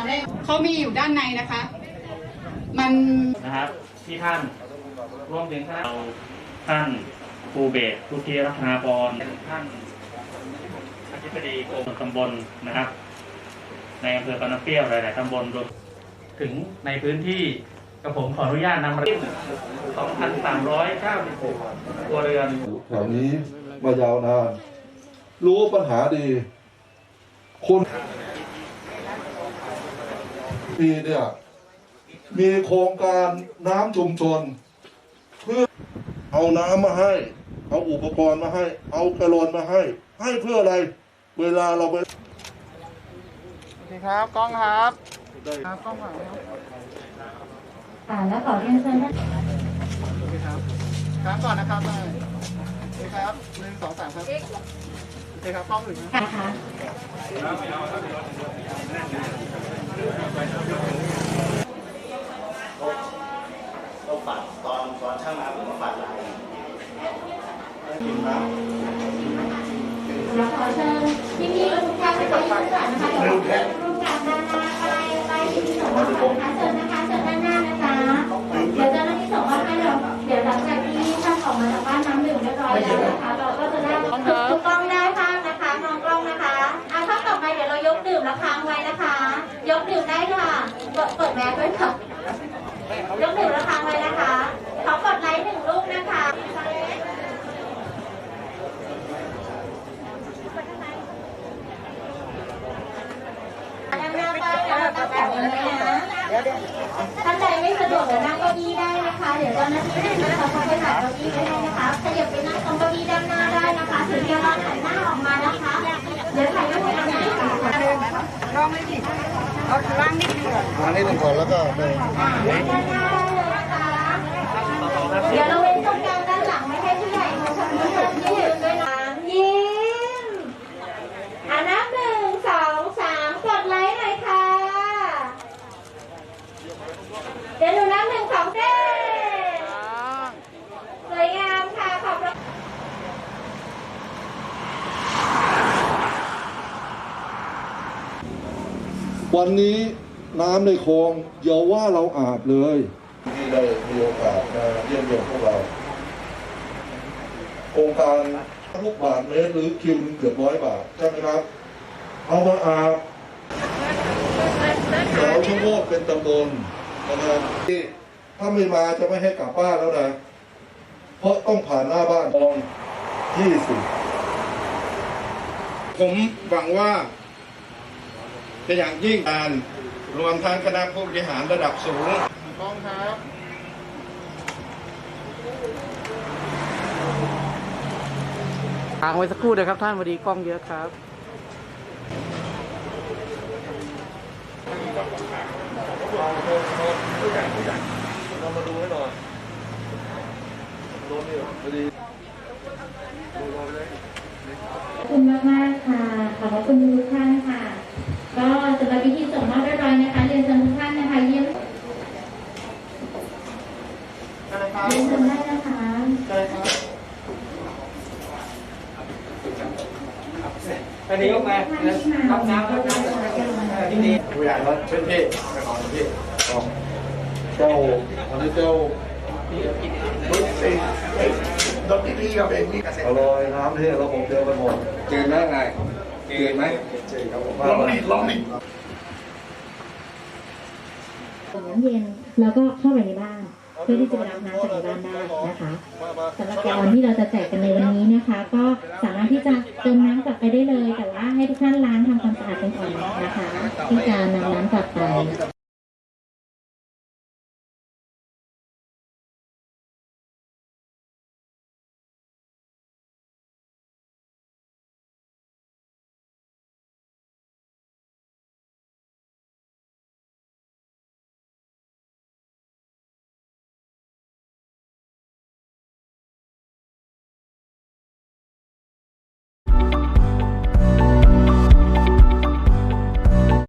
รได้เขามีอยู่ด้านในนะคะ มันนะครับที่ท่านร่วมถึงคณะเราท่านครูเบศทุติรัตนาพรท่านอธิบดีกรมตำบลนะครับ ในอำเภอปานาเปรี้ยวหลาย ๆ ตำบลรวมถึงในพื้นที่กระผมขออนุญาตนำเรียน2,396ครัวเรือนแถวนี้มายาวนาน รู้ปัญหาดี คน ปีเนี่ยมีโครงการน้ำชุมชน เพื่อเอาน้ำมาให้ เอาอุปกรณ์มาให้ เอากระโลนมาให้ ให้เพื่ออะไร เวลาเราไปโอเคครับกล้องครับครับกล้องครับค่ะแล้วขอเรียนเชิญท่านโอเคครับค้างก่อนนะครับได้โอเคครับหนึ่งสองสามครับโอเคครับกล้องอื่นนะค่ะค่ะ เราปัดตอนตอนช่างมาผมก็ปัดลายกินน้ำแล้วขอเชิญพี่พี่ๆทุกท่านนะคะยืนก่อนนะคะเดี๋ยวร่วมกันด้านหน้าอะไปไปที่ส่งมอบนะคะ เปิดเปิดแมสด้วยค่ะยกดื่มแล้วค้างไว้นะคะ ขอกดไลค์หนึ่งรูปนะคะนั่งหน้าป้านะตั้งแถวนี้นะท่านใดไม่สะดวกนั่งเก้าอี้ได้นะคะ เดี๋ยวเจ้าหน้าที่เขาจะไปหาเก้าอี้ไว้ให้นะคะขยับไปนั่งตรงเก้าอี้ด้านหน้าได้นะคะถึงจะรอหันหน้าออกมานะคะ เดี๋ยวถ่ายรูปกันนะคะ มานิดห นึ่งก่อนแล้วก็เดินอ่าด้านหน้าได้เลยนะคะเดี๋ยวเราเว้นตรงกลางด้านหลังไม่ให้ผู้ใหญ่มาชมผู้ชมยืนด้วยนะยิ้มอ่านับหนึ่งสองสามกดไลค์หน่อยค่ะ เดี๋ยวหนูนับหนึ่งสองเต้สวยงามค่ะ ขอบคุณ วันนี้น้ำในคลองอย่าว่าเราอาบเลยที่ได้มีโอกาสมาเยี่ยมเยียนพวกเราโครงการทุกบาทเมตรหรือคิวหนึงเกือบร้อยบาทใช่ไหมครับ เอามาอาบสาวชั่วโมงเป็นตำบลนะครับที่ถ้าไม่มาจะไม่ให้กลับบ้านแล้วนะ เพราะต้องผ่านหน้าบ้านคลองยี่สิบผมหวังว่า จะอย่างยิ่งการรวมทั้งคณะผู้บริหารระดับสูงกล้องครับทางไว้สักครู่เดียวครับท่านพอดีกล้องเยอะครับขอบคุณมากมากๆค่ะ ขอบพระคุณทุกท่านค่ะก็ สำหรับพิธีส่งมอบเรียบร้อยนะคะเรียนเชิญทุกท่านนะคะเยี่ยมอะไรครับเรียนเชิญได้นะคะอะไรครับอันนี้ยกมาท่านที่มารับน้ำรับน้ำที่นี่ผู้ใหญ่แล้วเช่นพี่ไปก่อนพี่เจ้าวันนี้เจ้ารถที่พี่กับเองนี่เกษตรอร่อยน้ำที่เราผมเจอกันหมดเกินได้ไง เกินไหมเกินครับผมลองดิลองดิส่งน้ำเย็นแล้วก็เข้าไปในบ้านเพื่อที่จะไปรับน้ำจากในบ้านได้นะคะสำหรับแกลลอนที่เราจะแจกกันในวันนี้นะคะ ก็สามารถที่จะเติมน้ำกลับไปได้เลย แต่ว่าให้ทุกท่านล้างทำความสะอาดกันก่อนนะคะที่จะนำน้ำกลับไป